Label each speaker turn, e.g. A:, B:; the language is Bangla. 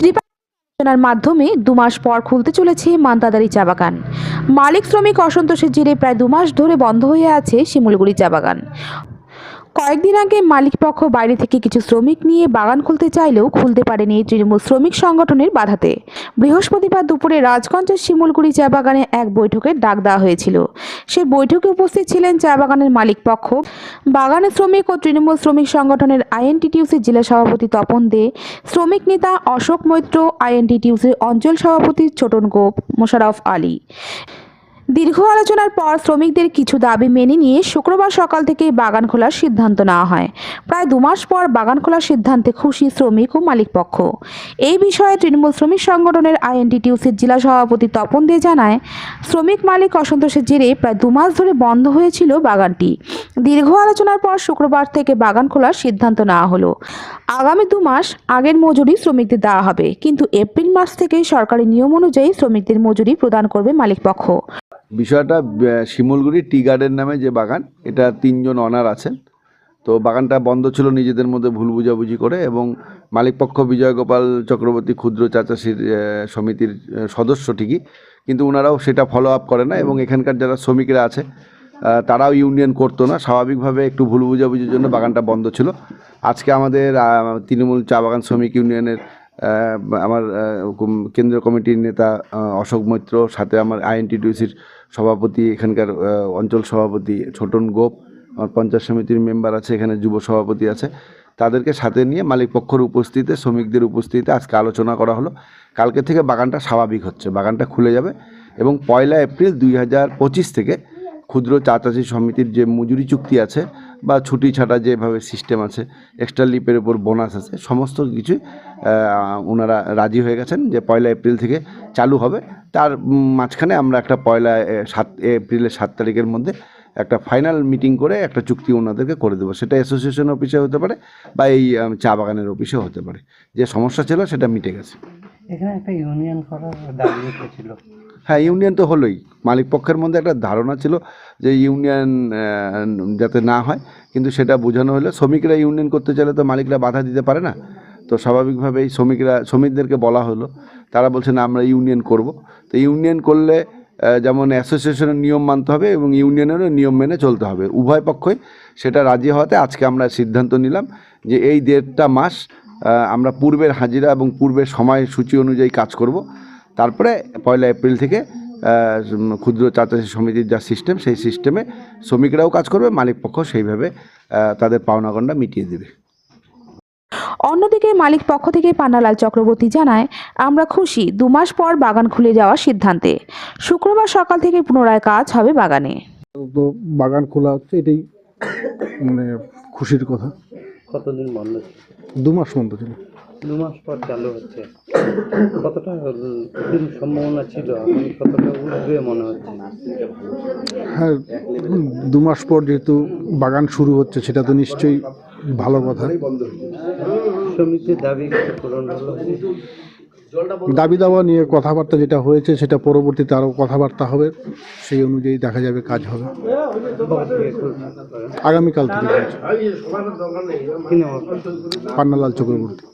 A: আলোচনার মাধ্যমে দু মাস পর খুলতে চলেছে মান্তাদারি চা বাগান। মালিক শ্রমিক অসন্তোষের জেরে প্রায় দু মাস ধরে বন্ধ হয়ে আছে শিমুলগুড়ি চা বাগান। কয়েকদিন আগে মালিক পক্ষ বাইরে থেকে কিছু শ্রমিক নিয়ে বাগান খুলতে চাইলেও খুলতে পারেনি তৃণমূল শ্রমিক সংগঠনের বাধাতে। বৃহস্পতিবার দুপুরে রাজগঞ্জের শিমুলগুড়ি চা বাগানে এক বৈঠকের ডাক দেওয়া হয়েছিল। সে বৈঠকে উপস্থিত ছিলেন চা বাগানের মালিক পক্ষ বাগানের শ্রমিক ও তৃণমূল শ্রমিক সংগঠনের আইএনটিটিউসির জেলা সভাপতি তপন দে, শ্রমিক নেতা অশোক মৈত্র, আইএনটিটিউসির অঞ্চল সভাপতি ছোটন গোপ মোশারফ আলী। দীর্ঘ আলোচনার পর শ্রমিকদের কিছু দাবি মেনে নিয়ে শুক্রবার সকাল থেকে বাগান খোলার সিদ্ধান্ত নেওয়া হয়। প্রায় দু মাস পর বাগান খোলার সিদ্ধান্তে খুশি শ্রমিক ও মালিক পক্ষ। এই বিষয়ে তৃণমূল শ্রমিক সংগঠনের আইএনটিটিউসির জেলা সভাপতি তপন দে জানায়, শ্রমিক মালিক অসন্তোষের জেরে প্রায় দু মাস ধরে বন্ধ হয়েছিল বাগানটি। দীর্ঘ আলোচনার পর শুক্রবার থেকে বাগান খোলার সিদ্ধান্ত নেওয়া হলো। আগামী দু মাস আগের মজুরি শ্রমিকদের দেওয়া হবে, কিন্তু এপ্রিল মাস থেকে সরকারি নিয়ম অনুযায়ী শ্রমিকদের মজুরি প্রদান করবে মালিক পক্ষ।
B: বিষয়টা শিমুলগুড়ি টি গার্ডেন নামে যে বাগান, এটা তিনজন অনার আছেন। তো বাগানটা বন্ধ ছিল নিজেদের মধ্যে ভুল বুঝাবুঝি করে এবং মালিকপক্ষ বিজয় গোপাল চক্রবর্তী ক্ষুদ্র চাচাশির সমিতির সদস্য ঠিকই, কিন্তু ওনারাও সেটা ফলো আপ করে না এবং এখানকার যারা শ্রমিকরা আছে তারাও ইউনিয়ন করতো না। স্বাভাবিকভাবে একটু ভুল বুঝাবুঝির জন্য বাগানটা বন্ধ ছিল। আজকে আমাদের তৃণমূল চা বাগান শ্রমিক ইউনিয়নের আমার কেন্দ্রীয় কমিটির নেতা অশোক মৈত্র, সাথে আমার আইএনটিটিউসির সভাপতি, এখানকার অঞ্চল সভাপতি ছোটন গোপ, আমার পঞ্চায়েত সমিতির মেম্বার আছে, এখানে যুব সভাপতি আছে। তাদেরকে সাথে নিয়ে মালিক পক্ষের উপস্থিতিতে, শ্রমিকদের উপস্থিতিতে আজকে আলোচনা করা হলো। কালকে থেকে বাগানটা স্বাভাবিক হচ্ছে, বাগানটা খুলে যাবে এবং পয়লা এপ্রিল দুই হাজার পঁচিশ থেকে ক্ষুদ্র চা চাষি সমিতির যে মজুরি চুক্তি আছে বা ছুটি ছাটা যেভাবে সিস্টেম আছে এক্সট্রা লিপের উপর বোনাস আছে, সমস্ত কিছুই ওনারা রাজি হয়ে গেছেন যে পয়লা এপ্রিল থেকে চালু হবে। তার মাঝখানে আমরা একটা পয়লা সাত, এপ্রিলের সাত তারিখের মধ্যে একটা ফাইনাল মিটিং করে একটা চুক্তি ওনাদেরকে করে দেবো। সেটা অ্যাসোসিয়েশন অফিসে হতে পারে বা এই চা বাগানের অফিসেও হতে পারে। যে সমস্যা ছিল সেটা মিটে গেছে। হ্যাঁ ইউনিয়ন তো হলোই। মালিক পক্ষের মধ্যে একটা ধারণা ছিল যে ইউনিয়ন যাতে না হয়, কিন্তু সেটা বোঝানো হলো। শ্রমিকরা ইউনিয়ন করতে চাইলে তো মালিকরা বাধা দিতে পারে না। তো স্বাভাবিকভাবেই শ্রমিকরা, শ্রমিকদেরকে বলা হলো। তারা বলছে, না, আমরা ইউনিয়ন করব। তো ইউনিয়ন করলে যেমন অ্যাসোসিয়েশনের নিয়ম মানতে হবে এবং ইউনিয়নেরও নিয়ম মেনে চলতে হবে। উভয় পক্ষই সেটা রাজি হওয়াতে আজকে আমরা সিদ্ধান্ত নিলাম যে এই দেড়টা মাস আমরা পূর্বের হাজিরা এবং পূর্বের সময়সূচি অনুযায়ী কাজ করব। তারপরে পয়লা এপ্রিল থেকে ক্ষুদ্র চাচাশী সমিতির যা সিস্টেম সেই সিস্টেমে শ্রমিকরাও কাজ করবে মালিক পক্ষ সেইভাবে তাদের পাওনাগণ্ডা মিটিয়ে দেবে।
A: অন্যদিকে মালিক পক্ষ থেকে পান্নালাল চক্রবর্তী জানায় আমরা খুশি দু মাস পর বাগান খুলে যাওয়ার সিদ্ধান্তে। শুক্রবার সকাল থেকে পুনরায় কাজ হবে বাগানে।
C: তো বাগান খোলা হচ্ছে এটাই মানে খুশির কথা।
D: কতদিন বন্ধ
C: দু মাস বন্ধ ছিল।
D: দু মাস পর চালু হচ্ছে। কতটা দিন সম্ভাবনা ছিল? কতটা উঠবে মনে হচ্ছে?
C: হ্যাঁ দু মাস পর যেহেতু বাগান শুরু হচ্ছে সেটা তো নিশ্চয়ই ভালো কথা।
D: শ্রমিকদের দাবি পূরণ হলো?
C: দাবি দাওয়া নিয়ে কথাবার্তা যেটা হয়েছে সেটা পরবর্তীতে আরও কথাবার্তা হবে সেই অনুযায়ী দেখা যাবে কাজ হবে? আগামীকাল থেকে পান্নালাল চক্রবর্তী